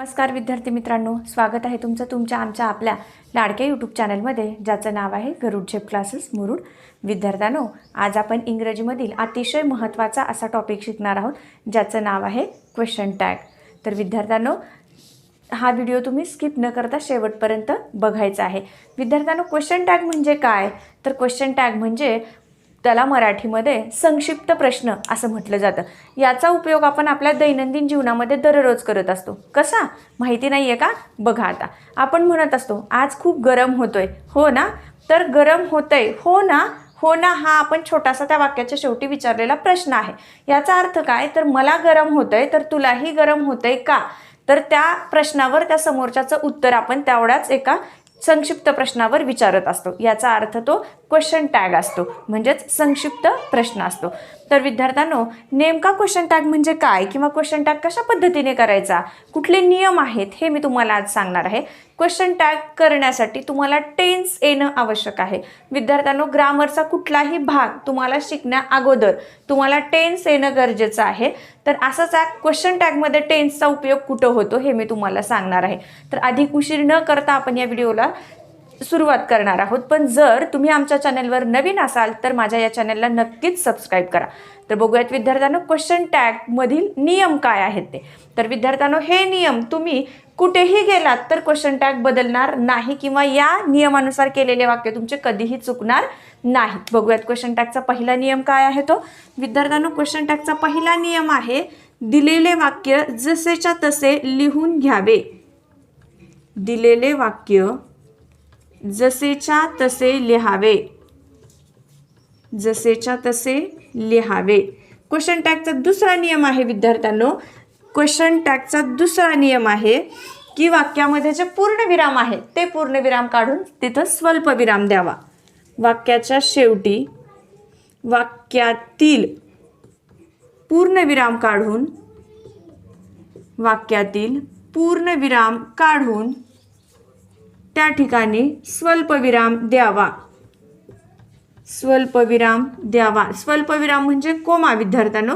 नमस्कार विद्यार्थी मित्रांनो स्वागत आहे तुमचं तुमच्या आमच्या आपल्या लाडक्या यूट्यूब चॅनलमध्ये ज्याचं नाव आहे गरुड झेप क्लासेस मुरुड. विद्यार्थ्यांनो आज आपण इंग्रजीमधील अतिशय महत्त्वाचा असा टॉपिक शिकणार आहोत ज्याचं नाव आहे क्वेश्चन टॅग तर विद्यार्थ्यांनो हा व्हिडिओ तुम्ही स्किप न करता शेवटपर्यंत बघायचा आहे. विद्यार्थ्यांनो क्वेश्चन टॅग म्हणजे काय? तर क्वेश्चन टॅग म्हणजे त्याला मराठीमध्ये संक्षिप्त प्रश्न असं म्हटलं जातं. याचा उपयोग आपण आपल्या दैनंदिन जीवनामध्ये दररोज करत असतो. कसा? माहिती नाही आहे का? बघा आता. आपण म्हणत असतो आज खूप गरम होतोय. हो ना? तर गरम होतंय. हो ना? हो ना हा आपण छोटासा त्या वाक्याच्या शेवटी विचारलेला प्रश्न आहे. याचा अर्थ काय? तर मला गरम होतंय तर तुलाही गरम होतंय का? तर त्या प्रश्नावर त्या समोरच्याचं उत्तर आपण तेवढ्याच एका संक्षिप्त प्रश्नावर विचारत असतो. याचा अर्थ तो क्वेश्चन टॅग असतो. म्हणजेच संक्षिप्त प्रश्न असतो. तर विद्यार्थ्यांनो नेमका क्वेश्चन टॅग म्हणजे काय किंवा क्वेश्चन टॅग कशा पद्धतीने करायचा? कुठले नियम आहेत हे मी तुम्हाला आज सांगणार आहे. क्वेश्चन टॅग करण्यासाठी तुम्हाला टेन्स येणं आवश्यक आहे. विद्यार्थ्यांनो ग्रामरचा कुठलाही भाग तुम्हाला शिकण्या अगोदर तुम्हाला टेन्स येणं गरजेचं आहे. तर असंच या क्वेश्चन टॅगमध्ये टेन्सचा उपयोग कुठं होतो हे मी तुम्हाला सांगणार आहे. तर अधिक उशीर न करता आपण या व्हिडिओला सुरुवात करणार आहोत. पण जर तुम्ही आमच्या चॅनलवर नवीन असाल तर माझ्या या चॅनलला नक्कीच सबस्क्राईब करा. तर बघूयात विद्यार्थ्यांनो क्वेश्चन टॅगमधील नियम काय आहेत ते. तर विद्यार्थ्यांनो हे नियम तुम्ही कुठेही गेलात तर क्वेश्चन टॅग बदलणार नाही किंवा या नियमानुसार केलेले वाक्य तुमचे कधीही चुकणार नाही बघूयात क्वेश्चन टॅगचा पहिला नियम काय आहे तो. विद्यार्थ्यांनो क्वेश्चन टॅगचा पहिला नियम आहे दिलेले वाक्य जसेच्या तसे लिहून घ्यावे. दिलेले वाक्य जसेच्या तसे लिहावे. जसेच्या तसे लिहावे. क्वेश्चन टॅगचा दुसरा नियम आहे विद्यार्थ्यांनो. क्वेश्चन टॅगचा दुसरा नियम आहे की वाक्यामध्ये जे पूर्णविराम आहे ते पूर्णविराम काढून तिथं स्वल्पविराम द्यावा. वाक्याच्या शेवटी वाक्यातील पूर्णविराम काढून वाक्यातील पूर्णविराम काढून त्या ठिकाणी स्वल्पविराम द्यावा. स्वल्पविराम द्यावा. स्वल्पविराम म्हणजे कोमा विद्यार्थ्यांनो.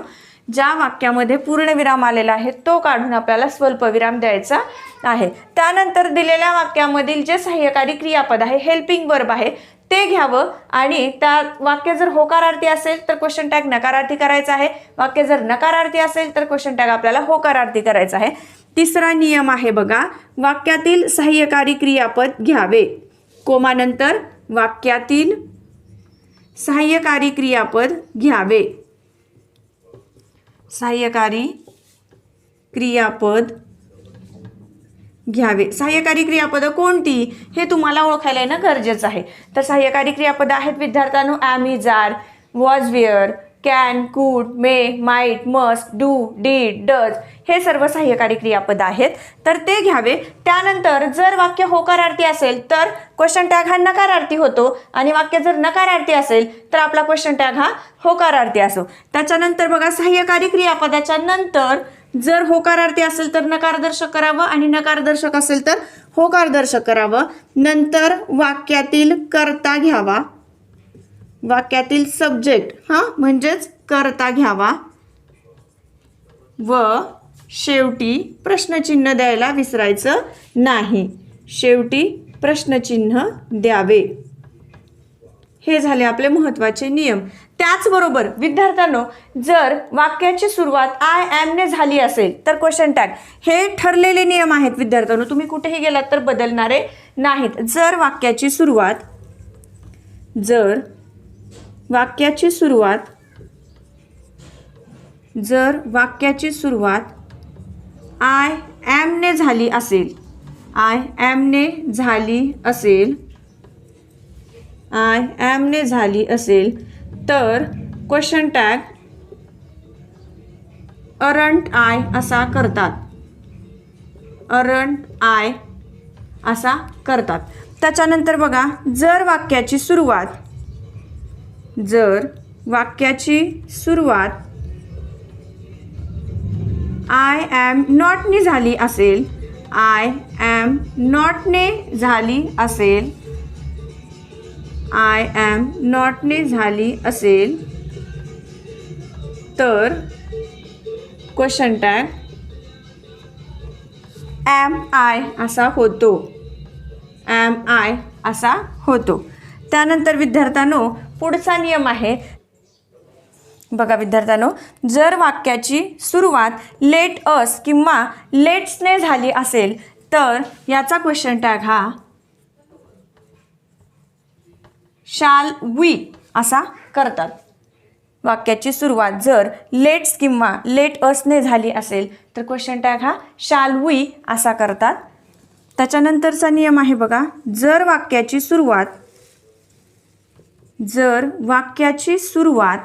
ज्या वाक्यामध्ये पूर्णविराम आलेला आहे तो काढून आपल्याला स्वल्पविराम द्यायचा आहे. त्यानंतर दिलेल्या वाक्यामधील जे सहाय्यकारी क्रियापद आहे हेल्पिंग वर्ब आहे ते घ्यावं. आणि त्या वाक्य जर होकारार्थी असेल तर क्वेश्चन टॅग नकारार्थी करायचा आहे. वाक्य जर नकारार्थी असेल तर क्वेश्चन टॅग आपल्याला होकारार्थी करायचा आहे. तिसरा नियम आहे बघा वाक्यातील सहाय्यकारी क्रियापद घ्यावे. कोमानंतर वाक्यातील सहाय्यकारी क्रियापद घ्यावे. सहाय्यकारी क्रियापद घ्यावे. सहाय्यकारी क्रियापदं कोणती? हे तुम्हाला ओळखायला येणं गरजेचं आहे. तर सहाय्यकारी क्रियापदं आहेत विद्यार्थ्यांनो am was were can could may might must do did does हे सर्व सहाय्यकारी क्रियापद आहेत. तर ते घ्यावे. त्यानंतर जर वाक्य होकारार्थी असेल तर क्वेश्चन टॅग हा नकारार्थी होतो आणि वाक्य जर नकारार्थी असेल तर आपला क्वेश्चन टॅग हा होकारार्थी असो. त्याच्यानंतर बघा सहाय्यकारी क्रियापदाच्या नंतर जर होकारार्थी असेल तर नकारदर्शक करावं आणि नकारदर्शक असेल तर होकारदर्शक करावं. नंतर वाक्यातील कर्ता घ्यावा. वाक्यातील सब्जेक्ट हां म्हणजेच करता घ्यावा. व शेवटी प्रश्नचिन्ह द्यायला विसरायचं नाही. शेवटी प्रश्नचिन्ह द्यावे. हे झाले आपले महत्त्वाचे नियम. त्याचबरोबर विद्यार्थ्यांनो जर वाक्याची सुरुवात आय ॲमने झाली असेल तर क्वेश्चन टॅग हे ठरलेले नियम आहेत विद्यार्थ्यांनो. तुम्ही कुठेही गेलात तर बदलणारे नाहीत. जर वाक्याची सुरुवात जर वाक्याची सुरुवात जर वाक्याची सुरुवात आय ॲमने झाली असेल आय ॲमने झाली असेल आय ॲमने झाली असेल तर क्वेश्चन टॅग अरंट आय असा करतात. अरंट आय असा करतात. त्याच्यानंतर बघा जर वाक्याची सुरुवात जर वाक्याची सुरुवात आय ॲम नॉटने झाली असेल आय ॲम नॉटने झाली असेल आय ॲम नॉटने झाली असेल तर क्वेश्चन टॅग ॲम आय असा होतो? ॲम आय असा होतो? त्यानंतर विद्यार्थ्यांनो पुढचा नियम आहे. बघा विद्यार्थ्यांनो जर वाक्याची सुरुवात लेट अस किंवा लेट्सने झाली असेल तर याचा क्वेश्चन टॅग हा शाल वी असा करतात. वाक्याची सुरुवात जर लेट्स किंवा लेट असने झाली असेल तर क्वेश्चन टॅग हा शाल वी असा करतात. त्याच्यानंतरचा नियम आहे बघा जर वाक्याची सुरुवात जर वाक्याची सुरुवात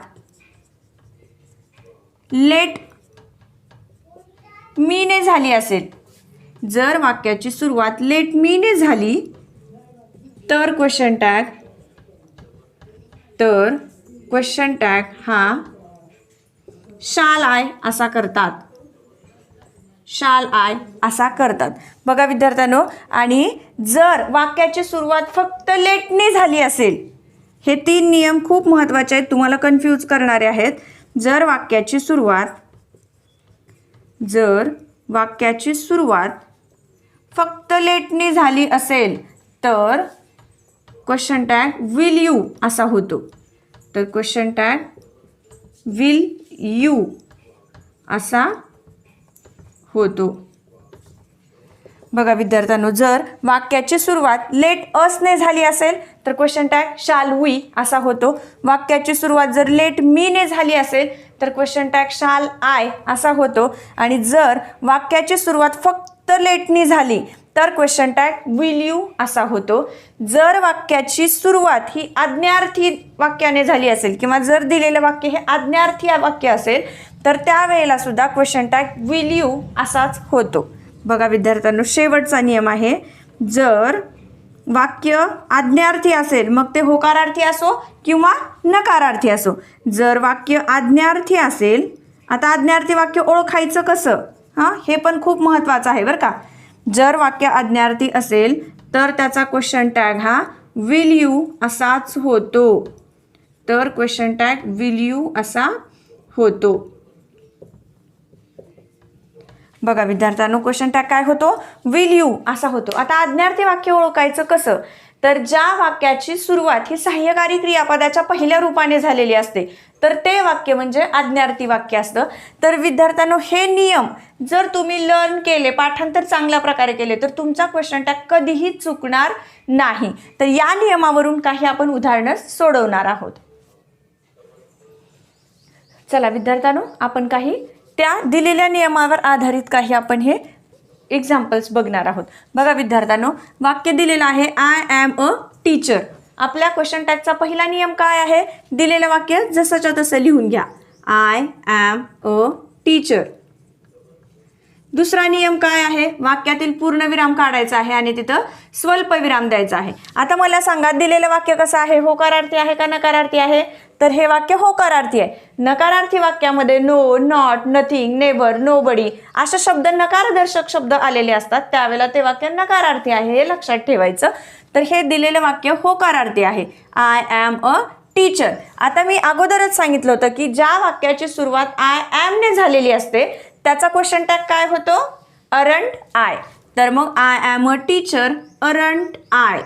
लेट मीने झाली असेल जर वाक्याची सुरुवात लेट मीने झाली तर क्वेश्चन टॅग तर क्वेश्चन टॅग हा शाल आय असा करतात. शाल आय असा करतात. बघा विद्यार्थ्यांनो आणि जर वाक्याची सुरुवात फक्त लेटने झाली असेल हे तीन नियम खूप महत्त्वाचे आहेत. तुम्हाला कन्फ्यूज करणारे आहेत. जर वाक्याची सुरुवात जर वाक्याची सुरुवात फक्त लेटनी झाली असेल तर क्वेश्चन टॅग विल यू असा होतो. तर क्वेश्चन टॅग विल यू असा होतो. बघा विद्यार्थ्यांनो जर वाक्याची सुरुवात लेट असने झाली असेल तर क्वेश्चन टॅग शाल वी असा होतो. वाक्याची सुरुवात जर लेट मीने झाली असेल तर क्वेश्चन टॅग शाल आय असा होतो. आणि जर वाक्याची सुरुवात फक्त लेटनी झाली तर क्वेश्चन टॅग विल यू असा होतो. जर वाक्याची सुरुवात ही आज्ञार्थी वाक्याने झाली असेल किंवा जर दिलेलं वाक्य हे आज्ञार्थी वाक्य असेल तर त्यावेळेला सुद्धा क्वेश्चन टॅग विल यू असाच होतो. बघा विद्यार्थ्यांनो शेवटचा नियम आहे. जर वाक्य आज्ञार्थी असेल मग ते होकारार्थी असो किंवा नकारार्थी असो. जर वाक्य आज्ञार्थी असेल आता आज्ञार्थी वाक्य ओळखायचं कसं? हां? हे पण खूप महत्त्वाचं आहे बरं का. जर वाक्य आज्ञार्थी असेल तर त्याचा क्वेश्चन टॅग हा विल यू असाच होतो. तर क्वेश्चन टॅग विल यू असा होतो. बघा विद्यार्थ्यांनो क्वेश्चन टॅग काय होतो? विल यू असा होतो. आता आज्ञार्थी वाक्य ओळखायचं कसं? तर ज्या वाक्याची सुरुवात ही सहाय्यकारी क्रियापदाच्या पहिल्या रूपाने झालेली असते तर ते वाक्य म्हणजे आज्ञार्थी वाक्य असतं. तर विद्यार्थ्यांनो हे नियम जर तुम्ही लर्न केले पाठांतर चांगल्या प्रकारे केले तर तुमचा क्वेश्चन टॅग कधीही चुकणार नाही. तर या नियमावरून काही आपण उदाहरणं सोडवणार आहोत. चला विद्यार्थ्यांनो आपण काही त्या दिलेल्या नियमावर आधारित काही आपण हे एक्झाम्पल्स बघणार आहोत. बघा विद्यार्थ्यांनो वाक्य दिलेलं आहे आय ॲम अ टीचर आपल्या क्वेश्चन टॅगचा पहिला नियम काय आहे? दिलेलं वाक्य जसंच्या तसं लिहून घ्या. आय ॲम अ टीचर दुसरा नियम काय आहे? वाक्यातील पूर्णविराम काढायचा आहे आणि तिथं स्वल्पविराम द्यायचा आहे. आता मला सांगा दिलेलं वाक्य कसं आहे? होकारार्थी आहे का नकारार्थी आहे? तर हे वाक्य होकारार्थी आहे. नकारार्थी वाक्यामध्ये no not nothing never nobody अशा शब्द नकारदर्शक शब्द आलेले असतात. त्यावेळेला ते वाक्य नकारार्थी आहे हे लक्षात ठेवायचं. तर हे दिलेलं वाक्य होकारार्थी आहे. आय ॲम अ टीचर आता मी अगोदरच सांगितलं होतं की ज्या वाक्याची सुरुवात आय ॲमने झालेली असते त्याचा क्वेश्चन टॅग काय होतो? अरंट आय तर मग I am a teacher aren't I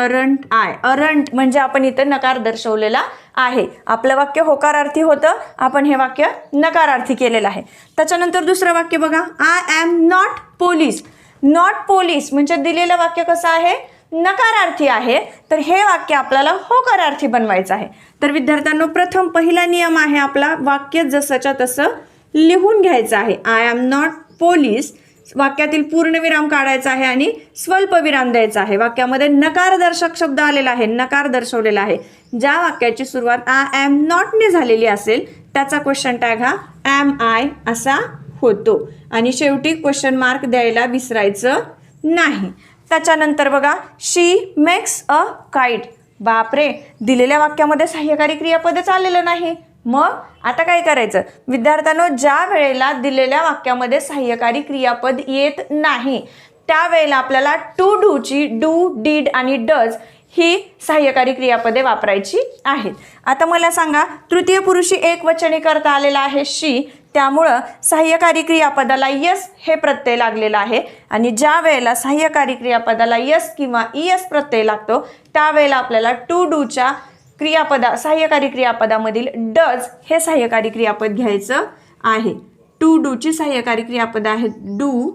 aren't I. Aren't म्हणजे आपण इथं नकार दर्शवलेला आहे. आपलं वाक्य होकारार्थी होतं आपण हे वाक्य नकारार्थी केलेलं आहे. त्याच्यानंतर दुसरं वाक्य बघा. I am not police not police म्हणजे दिलेलं वाक्य कसं आहे? नकारार्थी आहे. तर हे वाक्य आपल्याला होकारार्थी बनवायचं आहे. तर विद्यार्थ्यांनो प्रथम पहिला नियम आहे आपला वाक्य जसंच्या तसं लिहून घ्यायचं आहे. आय ॲम नॉट पोलीस वाक्यातील पूर्णविराम काढायचा आहे आणि स्वल्पविराम द्यायचा आहे. वाक्यामध्ये नकारदर्शक शब्द आलेला आहे नकार दर्शवलेला आहे. ज्या वाक्याची सुरुवात आय एम नॉटने झालेली असेल त्याचा क्वेश्चन टॅग हा ॲम आय असा होतो. आणि शेवटी क्वेश्चन मार्क द्यायला विसरायचं नाही. त्याच्यानंतर बघा शी मेक्स अ काईट बापरे दिलेल्या वाक्यामध्ये सहाय्यकारी क्रियापदच आलेलं नाही. मग आता काय करायचं? विद्यार्थ्यांनो ज्या वेळेला दिलेल्या वाक्यामध्ये सहाय्यकारी क्रियापद येत नाही त्यावेळेला आपल्याला टू डूची डू डीड आणि डज ही सहाय्यकारी क्रियापदे वापरायची आहेत. आता मला सांगा तृतीय पुरुषी एक वचनी करता आलेला आहे शी त्यामुळं सहाय्यकारी क्रियापदाला यस हे प्रत्यय लागलेला आहे. आणि ज्या वेळेला सहाय्यकारी क्रियापदाला यस किंवा e ई एस प्रत्यय लागतो त्यावेळेला आपल्याला टू डूच्या क्रियापदा सहाय्यकारी क्रियापदामधील डज हे सहाय्यकारी क्रियापद घ्यायचं आहे. टू डूची सहाय्यकारी क्रियापद आहेत. डू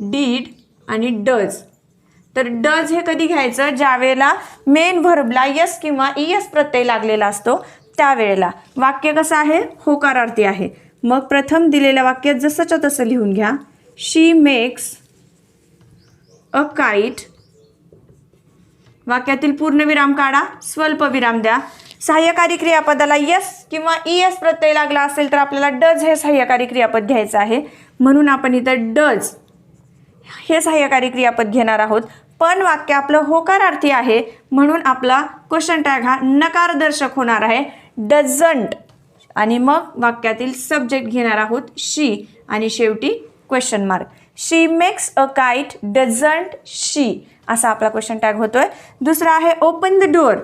डीड आणि डज. तर डज हे कधी घ्यायचं? ज्यावेळेला मेन व्हर्बला यस किंवा ई यस प्रत्यय लागलेला असतो त्यावेळेला. वाक्य कसं आहे? होकारार्थी आहे. मग प्रथम दिलेल्या वाक्यात जसंच्या तसं लिहून घ्या. शी मेक्स अ काईट वाक्यातील पूर्णविराम काढा स्वल्पविराम द्या. सहाय्यकारी क्रियापदाला यस किंवा ई एस प्रत्यय लागला असेल तर आपल्याला डज हे सहाय्यकारी क्रियापद घ्यायचं आहे. म्हणून आपण इथं डज हे सहाय्यकारी क्रियापद घेणार आहोत. पण वाक्य आपलं होकारार्थी आहे म्हणून आपला क्वेश्चन टॅग हा नकारदर्शक होणार आहे. डझंट आणि मग वाक्यातील सब्जेक्ट घेणार आहोत शी आणि शेवटी question mark she makes a kite doesn't she असा आपला क्वेश्चन टॅग होतोय. दुसरा आहे ओपन द डोअर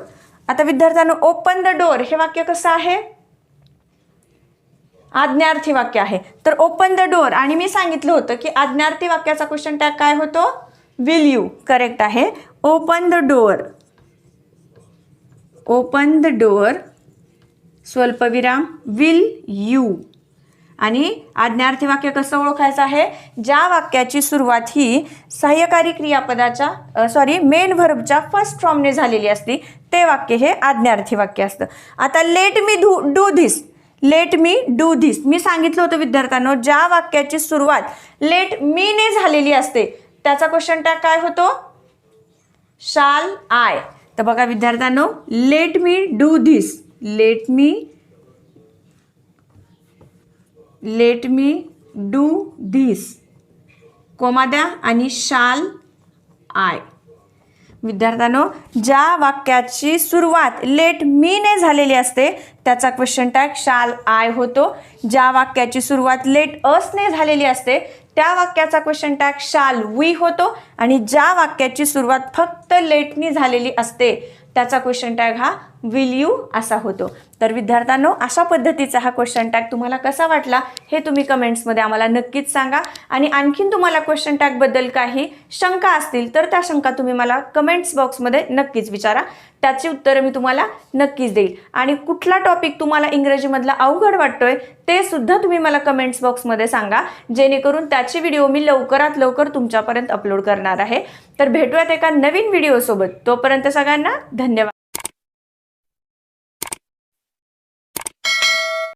आता विद्यार्थ्यांनो ओपन द डोअर हे वाक्य कसं आहे? आज्ञार्थी वाक्य आहे. तर ओपन द डोअर आणि मी सांगितलं होतं की आज्ञार्थी वाक्याचा क्वेश्चन टॅग काय होतो? विल यू करेक्ट आहे. Open the door open the door स्वल्पविराम. विल यू आणि आज्ञार्थी वाक्य कसं ओळखायचं आहे? ज्या वाक्याची सुरुवात ही सहाय्यकारी क्रियापदाच्या सॉरी मेन व्हर्बच्या फर्स्ट फॉर्मने झालेली असती ते वाक्य हे आज्ञार्थी वाक्य असतं. आता let me do do this let me do this मी सांगितलं होतं विद्यार्थ्यांनो ज्या वाक्याची सुरुवात लेट मीने झालेली असते त्याचा क्वेश्चन टॅग काय होतो? शाल आय. तर बघा विद्यार्थ्यांनो let me do this let me let me do this comma द्या आणि शाल आय विद्यार्थ्यांनो ज्या वाक्याची सुरुवात लेट मीने झालेली असते त्याचा क्वेश्चन टॅग शाल आय होतो. ज्या वाक्याची सुरुवात लेट असने झालेली असते त्या वाक्याचा क्वेश्चन टॅग शाल वी होतो. आणि ज्या वाक्याची सुरुवात फक्त लेटनी झालेली असते त्याचा क्वेश्चन टॅग हा विल यू असा होतो. तर विद्यार्थ्यांनो अशा पद्धतीचा हा क्वेश्चन टॅग तुम्हाला कसा वाटला हे तुम्ही कमेंट्समध्ये आम्हाला नक्कीच सांगा. आणि आणखीन तुम्हाला क्वेश्चन टॅगबद्दल काही शंका असतील तर त्या शंका तुम्ही मला कमेंट्स बॉक्समध्ये नक्कीच विचारा. त्याची उत्तरं मी तुम्हाला नक्कीच देईल. आणि कुठला टॉपिक तुम्हाला इंग्रजीमधला अवघड वाटतोय ते सुद्धा तुम्ही मला कमेंट्स बॉक्समध्ये सांगा. जेणेकरून त्याची व्हिडिओ मी लवकरात लवकर तुमच्यापर्यंत अपलोड करणार आहे. तर भेटूयात एका नवीन व्हिडिओसोबत तोपर्यंत सगळ्यांना धन्यवाद.